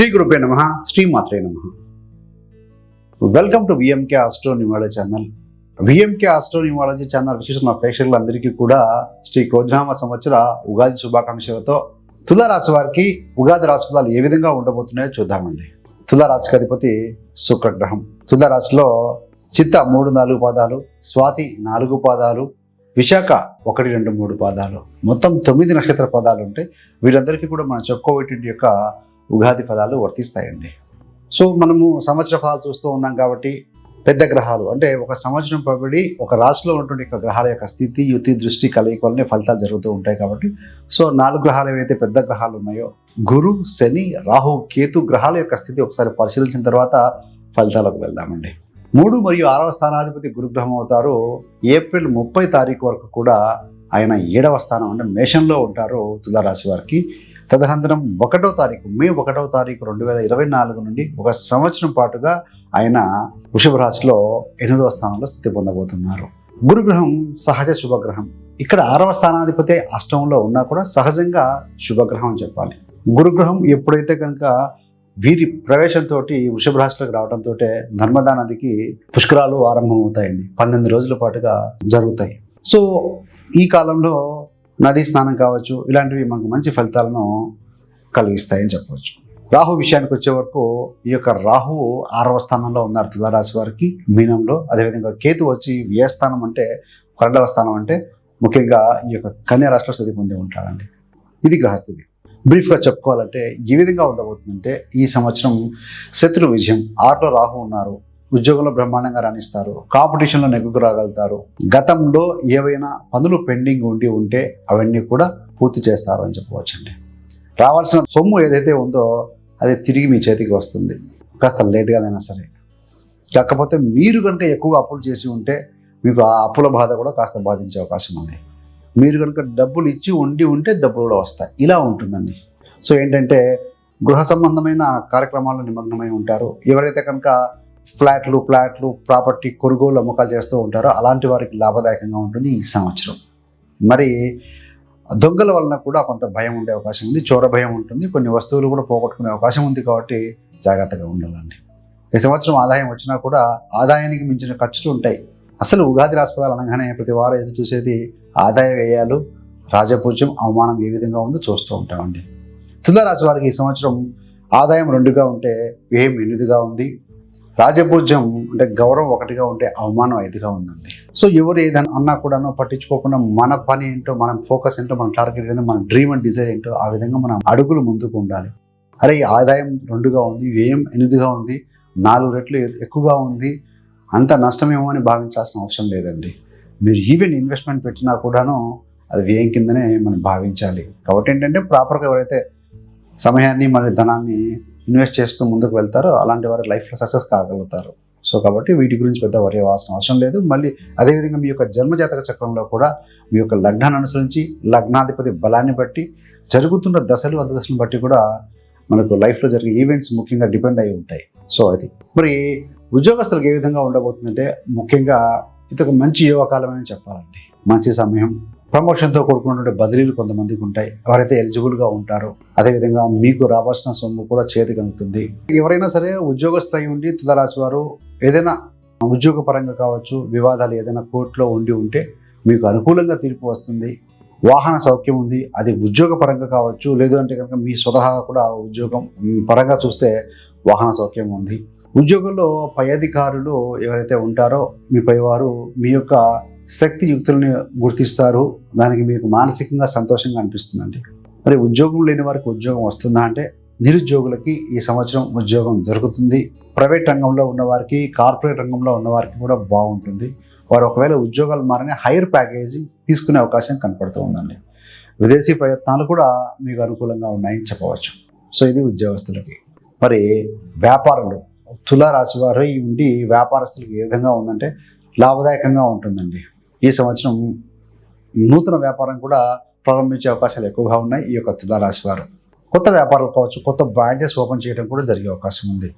శ్రీ గురుపే నమ శ్రీమాత్రే నమ. Welcome to VMK astro numerology channel VMK astro numerology channel విశేషమైన ప్రేక్షకులందరికీ కూడా శ్రీ క్రోధనామ సంవత్సర ఉగాది శుభాకాంక్షలతో తులారాశి వారికి ఉగాది రాశి ఫలాలు ఏ విధంగా ఉండబోతున్నాయో చూద్దామండి. తులారాశికి అధిపతి శుక్రగ్రహం. తులారాశిలో చిత్త మూడు నాలుగు పాదాలు స్వాతి నాలుగు పాదాలు విశాఖ ఒకటి రెండు మూడు పాదాలు. మొత్తం తొమ్మిది నక్షత్ర పాదాలు ఉంటాయి వీరందరికీ కూడా మన చెప్పుకోవేటి యొక్క ఉగాది ఫలాలు వర్తిస్తాయండి. సో మనము సంవత్సర ఫలాలు చూస్తూ ఉన్నాం కాబట్టి పెద్ద గ్రహాలు అంటే ఒక సంవత్సరం పబడి ఒక రాశిలో ఉన్నటువంటి యొక్క గ్రహాల యొక్క స్థితి యుతి దృష్టి కలయిక వల్లనే ఫలితాలు జరుగుతూ ఉంటాయి కాబట్టి. సో నాలుగు గ్రహాలు ఏవైతే పెద్ద గ్రహాలు ఉన్నాయో గురు శని రాహు కేతు గ్రహాల యొక్క స్థితి ఒకసారి పరిశీలించిన తర్వాత ఫలితాలకు వెళ్దామండి. మూడు మరియు ఆరవ స్థానాధిపతి గురుగ్రహం అవుతారు. ఏప్రిల్ ముప్పై తారీఖు వరకు కూడా ఆయన ఏడవ స్థానం అంటే మేషంలో ఉంటారు తులారాశి వారికి. తదనంతరం ఒకటో తారీఖు మే ఒకటో తారీఖు రెండు వేల ఇరవై నాలుగు నుండి ఒక సంవత్సరం పాటుగా ఆయన వృషభ రాశిలో ఎనిమిదవ స్థానంలో స్థితి పొందబోతున్నారు. గురుగ్రహం సహజ శుభగ్రహం. ఇక్కడ ఆరవ స్థానాధిపతి అష్టంలో ఉన్నా కూడా సహజంగా శుభగ్రహం అని చెప్పాలి. గురుగ్రహం ఎప్పుడైతే కనుక వీరి ప్రవేశంతో వృషభ రాశిలోకి రావడంతో నర్మదా నదికి పుష్కరాలు ఆరంభమవుతాయండి. పన్నెండు రోజుల పాటుగా జరుగుతాయి. సో ఈ కాలంలో నదీ స్నానం కావచ్చు ఇలాంటివి మనకు మంచి ఫలితాలను కలిగిస్తాయని చెప్పవచ్చు. రాహు విషయానికి వచ్చే వరకు ఈ యొక్క రాహువు ఆరవ స్థానంలో ఉన్నారు తులారాశి వారికి మీనంలో. అదేవిధంగా కేతు వచ్చి ఏ స్థానం అంటే పన్నెండవ స్థానం అంటే ముఖ్యంగా ఈ యొక్క కన్యా రాష్ట్ర స్థితి పొంది ఉంటారండి. ఇది గ్రహస్థితి. బ్రీఫ్గా చెప్పుకోవాలంటే ఏ విధంగా ఉండబోతుందంటే ఈ సంవత్సరం శత్రు విజయం ఆరులో రాహు ఉన్నారు. ఉద్యోగంలో బ్రహ్మాండంగా రాణిస్తారు. కాంపిటీషన్లో నెగ్గుకు రాగలుగుతారు. గతంలో ఏవైనా పనులు పెండింగ్ ఉండి ఉంటే అవన్నీ కూడా పూర్తి చేస్తారు అని చెప్పవచ్చండి. రావాల్సిన సొమ్ము ఏదైతే ఉందో అది తిరిగి మీ చేతికి వస్తుంది. కాస్త లేట్గానైనా సరే. కాకపోతే మీరు కనుక ఎక్కువ అప్పులు చేసి ఉంటే మీకు ఆ అప్పుల బాధ కూడా కాస్త బాధించే అవకాశం ఉంది. మీరు కనుక డబ్బులు ఇచ్చి ఉండి ఉంటే డబ్బులు కూడా వస్తాయి. ఇలా ఉంటుందండి. సో ఏంటంటే గృహ సంబంధమైన కార్యక్రమాల్లో నిమగ్నమై ఉంటారు. ఎవరైతే కనుక ఫ్లాట్లు ప్లాట్లు ప్రాపర్టీ కొనుగోలు అమ్మకాలు చేస్తూ ఉంటారో అలాంటి వారికి లాభదాయకంగా ఉంటుంది ఈ సంవత్సరం. మరి దొంగల వలన కూడా కొంత భయం ఉండే అవకాశం ఉంది చోర భయం ఉంటుంది కొన్ని వస్తువులు కూడా పోగొట్టుకునే అవకాశం ఉంది కాబట్టి జాగ్రత్తగా ఉండాలండి. ఈ సంవత్సరం ఆదాయం వచ్చినా కూడా ఆదాయానికి మించిన ఖర్చులు ఉంటాయి. అసలు ఉగాది రాసుపదాలు అనగానే ప్రతి వారం ఎదురు చూసేది ఆదాయ వ్యయాలు రాజపూజ్యం అవమానం ఏ విధంగా ఉందో చూస్తూ ఉంటామండి. తులారాశి వారికి ఈ సంవత్సరం ఆదాయం రెండుగా ఉంటే వ్యయం ఎనిమిదిగా ఉంది రాజపూజ్యం అంటే గౌరవం ఒకటిగా ఉంటే అవమానం ఐదుగా ఉందండి. సో ఎవరు ఏదైనా అన్నా కూడాను పట్టించుకోకుండా మన పని ఏంటో మనం ఫోకస్ ఏంటో మన టార్గెట్ ఏంటో మన డ్రీమ్ అండ్ డిజైర్ ఏంటో ఆ విధంగా మనం అడుగులు ముందుకు ఉండాలి. అరే ఈ ఆదాయం రెండుగా ఉంది వ్యయం ఎనిమిదిగా ఉంది నాలుగు రెట్లు ఎక్కువగా ఉంది అంత నష్టమేమో అని భావించాల్సిన అవసరం లేదండి. మీరు ఈవెన్ ఇన్వెస్ట్మెంట్ పెట్టినా కూడాను అది వ్యయం కిందనే మనం భావించాలి. కాబట్టి ఏంటంటే ప్రాపర్గా ఎవరైతే సమయాన్ని మరియు ధనాన్ని ఇన్వెస్ట్ చేస్తూ ముందుకు వెళ్తారో అలాంటి వారు లైఫ్లో సక్సెస్ కాగలుగుతారు. సో కాబట్టి వీటి గురించి పెద్ద వరి అవ్వాల్సిన అవసరం లేదు. మళ్ళీ అదేవిధంగా మీ యొక్క జన్మజాతక చక్రంలో కూడా మీ యొక్క లగ్నాన్ని అనుసరించి లగ్నాధిపతి బలాన్ని బట్టి జరుగుతున్న దశలు దశలను బట్టి కూడా మనకు లైఫ్లో జరిగే ఈవెంట్స్ ముఖ్యంగా డిపెండ్ అయి ఉంటాయి. సో అది. మరి ఉద్యోగస్తులకు ఏ విధంగా ఉండబోతుందంటే ముఖ్యంగా ఇది ఒక మంచి యోగకాలం అని చెప్పాలండి. మంచి సమయం ప్రమోషన్తో కూడుకున్నటువంటి బదిలీలు కొంతమందికి ఉంటాయి. ఎవరైతే ఎలిజిబుల్గా ఉంటారో అదేవిధంగా మీకు రావాల్సిన సొమ్ము కూడా చేతికి అందుతుంది ఎవరైనా సరే ఉద్యోగస్తులు అయి ఉండి తులరాశి వారు ఏదైనా ఉద్యోగపరంగా కావచ్చు వివాదాలు ఏదైనా కోర్టులో ఉండి ఉంటే మీకు అనుకూలంగా తీర్పు వస్తుంది. వాహన సౌఖ్యం ఉంది అది ఉద్యోగపరంగా కావచ్చు లేదు అంటే కనుక మీ స్వతహాగా కూడా ఉద్యోగం పరంగా చూస్తే వాహన సౌఖ్యం ఉంది. ఉద్యోగంలో పై అధికారులు ఎవరైతే ఉంటారో మీ పైవారు మీ యొక్క శక్తి యుక్తులను గుర్తిస్తారు. దానికి మీకు మానసికంగా సంతోషంగా అనిపిస్తుందండి. మరి ఉద్యోగం లేని వారికి ఉద్యోగం వస్తుందా అంటే నిరుద్యోగులకి ఈ సంవత్సరం ఉద్యోగం దొరుకుతుంది. ప్రైవేట్ రంగంలో ఉన్నవారికి కార్పొరేట్ రంగంలో ఉన్నవారికి కూడా బాగుంటుంది. వారు ఒకవేళ ఉద్యోగాలు మారని హైయర్ ప్యాకేజీ తీసుకునే అవకాశం కనపడుతూ ఉందండి. విదేశీ ప్రయత్నాలు కూడా మీకు అనుకూలంగా ఉన్నాయని చెప్పవచ్చు. సో ఇది ఉద్యోగస్తులకి. మరి వ్యాపారులు తులారాశి వారు ఉండి వ్యాపారస్తులకు ఏ విధంగా ఉందంటే లాభదాయకంగా ఉంటుందండి. ఈ సంవత్సరం నూతన వ్యాపారం కూడా ప్రారంభించే అవకాశాలు ఎక్కువగా ఉన్నాయి ఈ యొక్క తులారాశి వారు. కొత్త వ్యాపారాలు కావచ్చు కొత్త బ్రాంచెస్ ఓపెన్ చేయడం కూడా జరిగే అవకాశం ఉంది.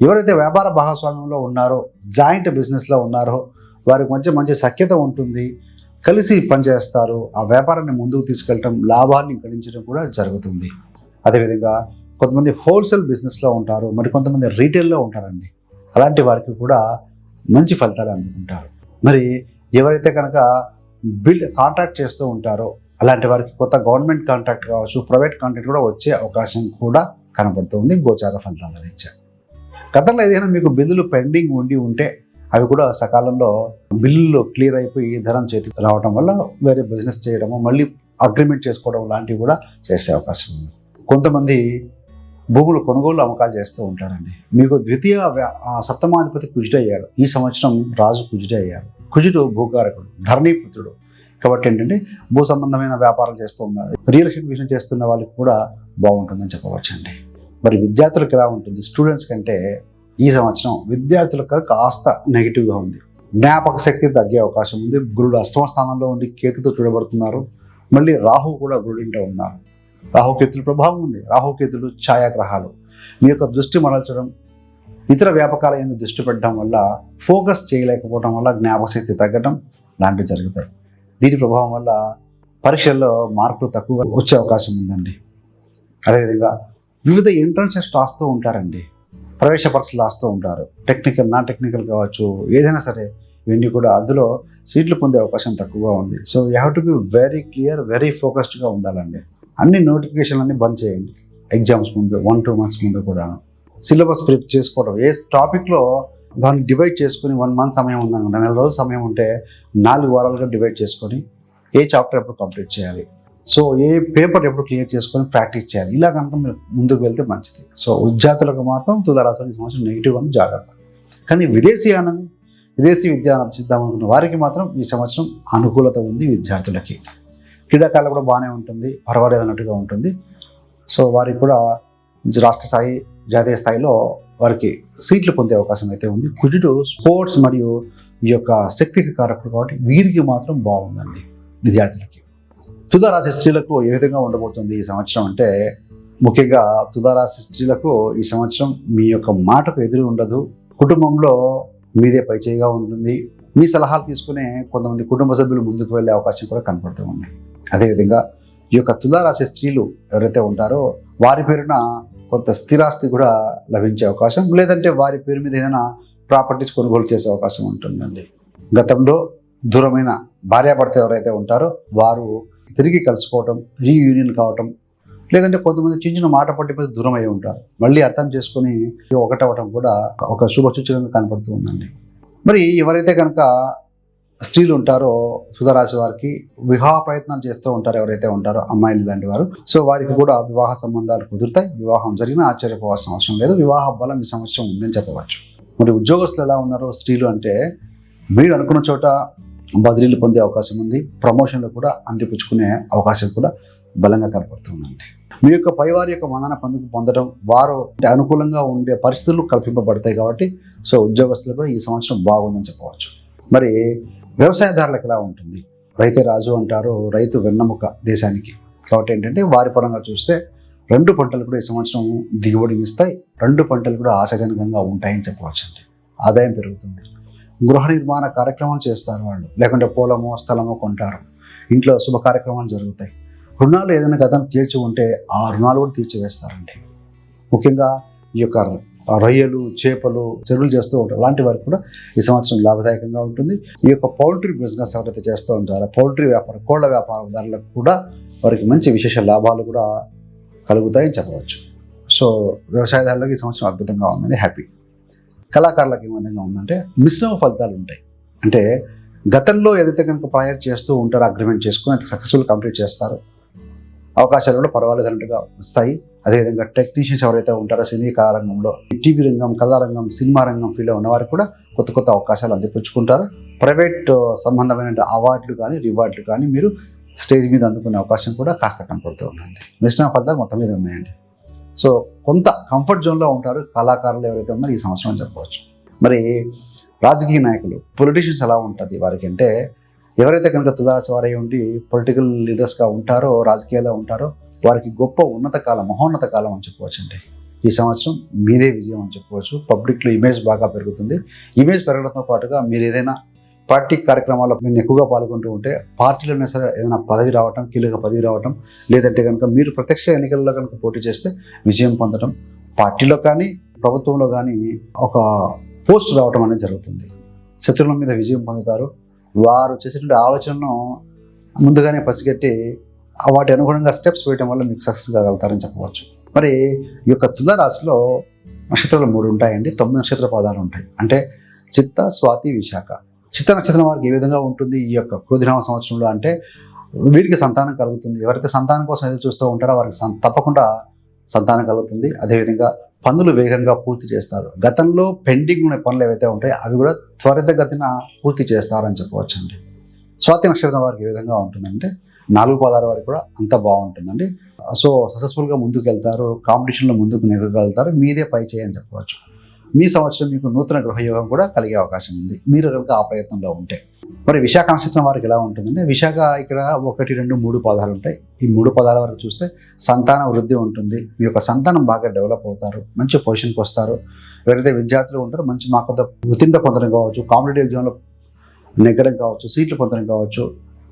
ఎవరైతే వ్యాపార భాగస్వామ్యంలో ఉన్నారో జాయింట్ బిజినెస్లో ఉన్నారో వారికి మంచి మంచి సఖ్యత ఉంటుంది. కలిసి పనిచేస్తారు. ఆ వ్యాపారాన్ని ముందుకు తీసుకెళ్ళటం లాభాన్ని గడించడం కూడా జరుగుతుంది. అదేవిధంగా కొంతమంది హోల్సేల్ బిజినెస్లో ఉంటారు మరి కొంతమంది రీటైల్లో ఉంటారండి. అలాంటి వారికి కూడా మంచి ఫలితాలు అందుకుంటారు. మరి ఎవరైతే కనుక బిల్ కాంట్రాక్ట్ చేస్తూ ఉంటారో అలాంటి వారికి కొత్త గవర్నమెంట్ కాంట్రాక్ట్ కావచ్చు ప్రైవేట్ కాంట్రాక్ట్ కూడా వచ్చే అవకాశం కూడా కనబడుతుంది గోచార ఫలితాల రీత్యా. గతంలో ఏదైనా మీకు బిల్లులు పెండింగ్ ఉండి ఉంటే అవి కూడా సకాలంలో బిల్లులు క్లియర్ అయిపోయి ధనం చేతికి రావడం వల్ల వేరే బిజినెస్ చేయడము మళ్ళీ అగ్రిమెంట్ చేసుకోవడం లాంటివి కూడా చేసే అవకాశం ఉంది. కొంతమంది భూములు కొనుగోలు అమ్మకాలు చేస్తూ ఉంటారండి. మీకు ద్వితీయ సప్తమాధిపతి కుజుడు అయ్యాడు. ఈ సంవత్సరం రాజు కుజుడే అయ్యాడు. కుజుడు భూకారకుడు ధరణీపుత్రుడు. కాబట్టి ఏంటంటే భూ సంబంధమైన వ్యాపారాలు చేస్తూ ఉన్నారు. రియల్ ఎస్టేట్ బిజినెస్ చేస్తున్న వాళ్ళకి కూడా బాగుంటుందని చెప్పవచ్చండి. మరి విద్యార్థులకు ఎలా ఉంటుంది? స్టూడెంట్స్ కంటే ఈ సంవత్సరం విద్యార్థులకు కాస్త నెగిటివ్గా ఉంది. జ్ఞాపక శక్తి తగ్గే అవకాశం ఉంది. గురుడు అష్టమ స్థానంలో ఉండి కేతుతో చూడబడుతున్నారు. మళ్ళీ రాహు కూడా గురుడింట ఉన్నారు. రాహుకేతుల ప్రభావం ఉంది. రాహుకేతులు ఛాయాగ్రహాలు. మీ యొక్క దృష్టి మరల్చడం ఇతర వ్యాపకాల ఎందుకు దృష్టి పెట్టడం వల్ల ఫోకస్ చేయలేకపోవడం వల్ల జ్ఞాపకశక్తి తగ్గడం లాంటివి జరుగుతాయి. దీని ప్రభావం వల్ల పరీక్షల్లో మార్కులు తక్కువగా వచ్చే అవకాశం ఉందండి. అదేవిధంగా వివిధ ఎంట్రన్సెస్ రాస్తూ ఉంటారండి. ప్రవేశ పరీక్షలు రాస్తూ ఉంటారు. టెక్నికల్ నాన్ టెక్నికల్ కావచ్చు ఏదైనా సరే ఇవన్నీ కూడా అందులో సీట్లు పొందే అవకాశం తక్కువగా ఉంది. So you have to be very clear very ఫోకస్డ్గా ఉండాలండి. అన్ని నోటిఫికేషన్లన్నీ బంద్ చేయండి. ఎగ్జామ్స్ ముందు వన్ టూ మంత్స్ ముందు కూడా సిలబస్ ప్రిప్ చేసుకోవడం. ఏ టాపిక్లో దాన్ని డివైడ్ చేసుకుని వన్ మంత్ సమయం ఉందనుకుంటా నెల రోజుల సమయం ఉంటే నాలుగు వారాలుగా డివైడ్ చేసుకొని ఏ చాప్టర్ ఎప్పుడు కంప్లీట్ చేయాలి? సో ఏ పేపర్ ఎప్పుడు క్లియర్ చేసుకొని ప్రాక్టీస్ చేయాలి? ఇలా కనుక మీరు ముందుకు వెళ్తే మంచిది. సో విద్యార్థులకు మాత్రం తుదారాశి సంవత్సరం నెగిటివ్ అని జాగ్రత్త. కానీ విదేశీయానం విదేశీ విద్య అభ్యసిద్దాం అనుకున్న వారికి మాత్రం ఈ సంవత్సరం అనుకూలత ఉంది విద్యార్థులకి. క్రీడాకారులు కూడా బాగానే ఉంటుంది పర్వాలేదు అన్నట్టుగా ఉంటుంది. సో వారికి కూడా రాష్ట్ర స్థాయి జాతీయ స్థాయిలో వారికి సీట్లు పొందే అవకాశం అయితే ఉంది. కుజుడు స్పోర్ట్స్ మరియు ఈ యొక్క శక్తికి కారకుడు కాబట్టి వీరికి మాత్రం బాగుందండి విద్యార్థులకి. తుదారాశి స్త్రీలకు ఏ విధంగా ఉండబోతుంది ఈ సంవత్సరం అంటే ముఖ్యంగా తుదారాశి స్త్రీలకు ఈ సంవత్సరం మీ యొక్క మాటకు ఎదురు ఉండదు. కుటుంబంలో మీదే పైచేయిగా ఉంటుంది. మీ సలహాలు తీసుకునే కొంతమంది కుటుంబ సభ్యులు ముందుకు వెళ్ళే అవకాశం కూడా కనపడుతూ ఉంది. అదేవిధంగా ఈ యొక్క తులారాశి స్త్రీలు ఎవరైతే ఉంటారో వారి పేరున కొంత స్థిరాస్తి కూడా లభించే అవకాశం లేదంటే వారి పేరు మీద ఏదైనా ప్రాపర్టీస్ కొనుగోలు చేసే అవకాశం ఉంటుందండి. గతంలో దూరమైన భార్యాభర్త ఎవరైతే ఉంటారో వారు తిరిగి కలుసుకోవటం రీయూనియన్ కావటం లేదంటే కొంతమంది చిన్న చిన్న మాట పట్టి మీద దూరం అయి ఉంటారు. మళ్ళీ అర్థం చేసుకొని ఒకటవటం కూడా ఒక శుభ సూచనగా కనపడుతూ ఉందండి. మరి ఎవరైతే కనుక స్త్రీలు ఉంటారో సుధరాశి వారికి వివాహ ప్రయత్నాలు చేస్తూ ఉంటారు ఎవరైతే ఉంటారో అమ్మాయిలు లాంటి వారు. సో వారికి కూడా వివాహ సంబంధాలు కుదురుతాయి. వివాహం జరిగిన ఆశ్చర్యపోవాల్సిన అవసరం లేదు. వివాహ బలం ఈ సంవత్సరం ఉందని చెప్పవచ్చు. మరి ఉద్యోగస్తులు ఎలా ఉన్నారో స్త్రీలు అంటే మీరు అనుకున్న చోట బదిలీలు పొందే అవకాశం ఉంది. ప్రమోషన్లు కూడా అందిపుచ్చుకునే అవకాశం కూడా బలంగా కనపడుతుందండి. మీ యొక్క పైవారి యొక్క మన్నన పొందుకు పొందడం వారు అనుకూలంగా ఉండే పరిస్థితులు కల్పింపబడతాయి కాబట్టి సో ఉద్యోగస్తులు కూడా ఈ సంవత్సరం బాగుందని చెప్పవచ్చు. మరి వ్యవసాయదారులకు ఎలా ఉంటుంది? రైతే రాజు అంటారు రైతు వెన్నెముక దేశానికి. కాబట్టి ఏంటంటే వారి పరంగా చూస్తే రెండు పంటలు కూడా ఈ సంవత్సరం దిగుబడి ఇస్తాయి రెండు పంటలు కూడా ఆశాజనకంగా ఉంటాయని చెప్పవచ్చు అండి ఆదాయం పెరుగుతుంది. గృహ నిర్మాణ కార్యక్రమాలు చేస్తారు వాళ్ళు. లేకుంటే పొలమో స్థలమో కొంటారు. ఇంట్లో శుభ కార్యక్రమాలు జరుగుతాయి. రుణాలు ఏదైనా గతం తీర్చి ఉంటే ఆ రుణాలు కూడా తీర్చివేస్తారండి ముఖ్యంగా ఈ యొక్క రొయ్యలు చేపలు చెరువులు చేస్తూ ఉంటారు. అలాంటి వారికి కూడా ఈ సంవత్సరం లాభదాయకంగా ఉంటుంది. ఈ యొక్క పౌల్ట్రీ బిజినెస్ ఎవరైతే చేస్తూ ఉంటారో పౌల్ట్రీ వ్యాపారం కోళ్ళ వ్యాపారదారులకు కూడా వారికి మంచి విశేష లాభాలు కూడా కలుగుతాయని చెప్పవచ్చు. సో వ్యవసాయదారులకు ఈ సంవత్సరం అద్భుతంగా ఉందని హ్యాపీ కళాకారులకు ఏ విధంగా ఉందంటే మిశ్రమ ఫలితాలు ఉంటాయి. అంటే గతంలో ఏదైతే కనుక ప్రాజెక్ట్ చేస్తూ ఉంటారో అగ్రిమెంట్ చేసుకుని అది సక్సెస్ఫుల్ కంప్లీట్ చేస్తారు. అవకాశాలు కూడా పర్వాలేదు అన్నట్టుగా వస్తాయి. అదేవిధంగా టెక్నీషియన్స్ ఎవరైతే ఉంటారో సినీ కళారంగంలో టీవీ రంగం కళారంగం సినిమా రంగం ఫీల్డ్లో ఉన్నవారు కూడా కొత్త కొత్త అవకాశాలు అందిపుచ్చుకుంటారు. ప్రైవేట్ సంబంధమైన అవార్డులు కానీ రివార్డులు కానీ మీరు స్టేజ్ మీద అందుకునే అవకాశం కూడా కాస్త కనపడుతూ ఉందండి. మిశ్రమ ఫలితాలు మొత్తం మీద ఉన్నాయండి. సో కొంత కంఫర్ట్ జోన్లో ఉంటారు కళాకారులు ఎవరైతే ఉన్నారో ఈ సంవత్సరం అని చెప్పవచ్చు. మరి రాజకీయ నాయకులు పొలిటీషియన్స్ ఎలా ఉంటుంది వారికి అంటే ఎవరైతే కనుక తుదాసి వారై ఉండి పొలిటికల్ లీడర్స్గా ఉంటారో రాజకీయాల్లో ఉంటారో వారికి గొప్ప ఉన్నత కాలం మహోన్నత కాలం అని చెప్పవచ్చు అండి ఈ సంవత్సరం మీదే విజయం అని చెప్పవచ్చు పబ్లిక్లో ఇమేజ్ బాగా పెరుగుతుంది. ఇమేజ్ పెరగడంతో పాటుగా మీరు ఏదైనా పార్టీ కార్యక్రమాల్లో మీరు ఎక్కువగా పాల్గొంటూ ఉంటే పార్టీలోనే సరే ఏదైనా పదవి రావటం కీలక పదవి రావటం లేదంటే కనుక మీరు ప్రత్యక్ష ఎన్నికల్లో కనుక పోటీ చేస్తే విజయం పొందడం పార్టీలో కానీ ప్రభుత్వంలో కానీ ఒక పోస్ట్ రావటం అనేది జరుగుతుంది. శత్రువుల మీద విజయం పొందుతారు. వారు చేసేటువంటి ఆలోచనను ముందుగానే పసిగట్టి వాటి అనుగుణంగా స్టెప్స్ వేయడం వల్ల మీకు సక్సెస్ కాగలుగుతారని చెప్పవచ్చు. మరి ఈ యొక్క తులారాశిలో నక్షత్రాలు మూడు ఉంటాయండి. తొమ్మిది నక్షత్ర పదాలు ఉంటాయి. అంటే చిత్త స్వాతి విశాఖ. చిత్త నక్షత్రం వారికి ఏ విధంగా ఉంటుంది? ఈ యొక్క క్రోధినామ సంవత్సరంలో అంటే వీరికి సంతానం కలుగుతుంది. ఎవరైతే సంతానం కోసం ఎదురు చూస్తూ ఉంటారో వారికి తప్పకుండా సంతానం కలుగుతుంది. అదేవిధంగా పనులు వేగంగా పూర్తి చేస్తారు. గతంలో పెండింగ్ ఉన్న పనులు ఏవైతే ఉంటాయో అవి కూడా త్వరితగతిన పూర్తి చేస్తారని చెప్పవచ్చండి. స్వాతి నక్షత్రం వారికి ఏ విధంగా ఉంటుందంటే నాలుగు పదాల వారికి కూడా అంత బాగుంటుందండి. సో సక్సెస్ఫుల్గా ముందుకు వెళ్తారు కాంపిటీషన్లో ముందుకు నెగ్గగలుగుతారు మీదే పై చేయని చెప్పవచ్చు. మీ సంవత్సరం మీకు నూతన గృహయోగం కూడా కలిగే అవకాశం ఉంది. మీరు కనుక ఆ ప్రయత్నంలో ఉంటే. మరి విశాఖ నక్షత్రం వారికి ఎలా ఉంటుందంటే విశాఖ ఇక్కడ ఒకటి రెండు మూడు పదాలు ఉంటాయి. ఈ మూడు పదాల వరకు చూస్తే సంతాన వృద్ధి ఉంటుంది. మీ యొక్క సంతానం బాగా డెవలప్ అవుతారు. మంచి పొజిషన్కి వస్తారు. ఎవరైతే విద్యార్థులు ఉంటారో మంచి మాకు ఉత్తీర్ణత పొందడం కావచ్చు కాంపిటేటివ్ ఎగ్జామ్లో నెగ్గడం కావచ్చు సీట్లు పొందడం కావచ్చు.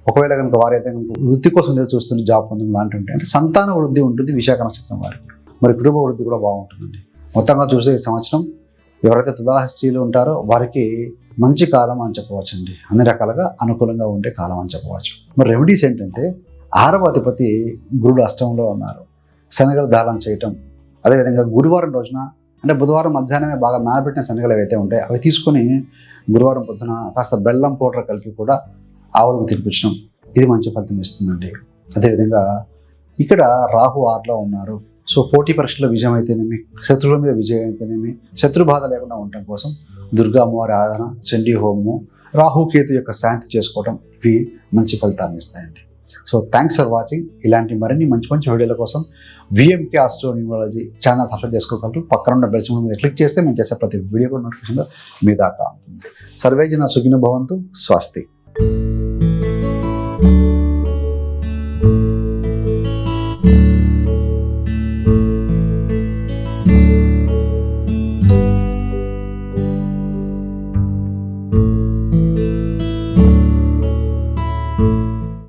ఒకవేళ కనుక వారైతే కనుక వృత్తి కోసం ఏదో చూస్తున్న జాబ్ పొందడం లాంటివి ఉంటాయి. అంటే సంతాన వృద్ధి ఉంటుంది విశాఖ నక్షత్రం వారికి. మరి కుటుంబ వృద్ధి కూడా బాగుంటుందండి. మొత్తంగా చూస్తే ఈ సంవత్సరం ఎవరైతే తులారాశి స్త్రీలు ఉంటారో వారికి మంచి కాలం అని చెప్పవచ్చండి. అన్ని రకాలుగా అనుకూలంగా ఉండే కాలం అని చెప్పవచ్చు. మరి రెమెడీస్ ఏంటంటే ఆరవ అధిపతి గురుడు అష్టంలో ఉన్నారు. శనగలు దానం చేయటం. అదేవిధంగా గురువారం రోజున అంటే బుధవారం మధ్యాహ్నమే బాగా నానబెట్టిన శనగలు ఏవైతే ఉంటాయి అవి తీసుకొని గురువారం పొద్దున కాస్త బెల్లం పౌడర్ కలిపి కూడా ఆవులకు తినిపించడం. ఇది మంచి ఫలితం ఇస్తుందండి. అదేవిధంగా ఇక్కడ రాహు ఆరులో ఉన్నారు. సో పోటీ పరీక్షలో విజయం అయితేనేమి శత్రువుల మీద విజయం అయితేనేమి శత్రు బాధ లేకుండా ఉండటం కోసం దుర్గా అమ్మవారి ఆరాధన చండీ హోమము రాహుకేతు యొక్క శాంతి చేసుకోవడం ఇవి మంచి ఫలితాన్ని ఇస్తాయండి. సో థ్యాంక్స్ ఫర్ వాచింగ్ ఇలాంటి మరిన్ని మంచి మంచి వీడియోల కోసం విఎంకే ఆస్ట్రోన్యూమాలజీ ఛానల్ సబ్స్క్రైబ్ చేసుకోగలరు. పక్కన ఉన్న బెల్ సింబల్ మీద క్లిక్ చేస్తే మేము చేసే ప్రతి వీడియో కూడా నోటిఫికేషన్ మీ దాకా సర్వేజన సుఖిన భవంతు. స్వస్తి.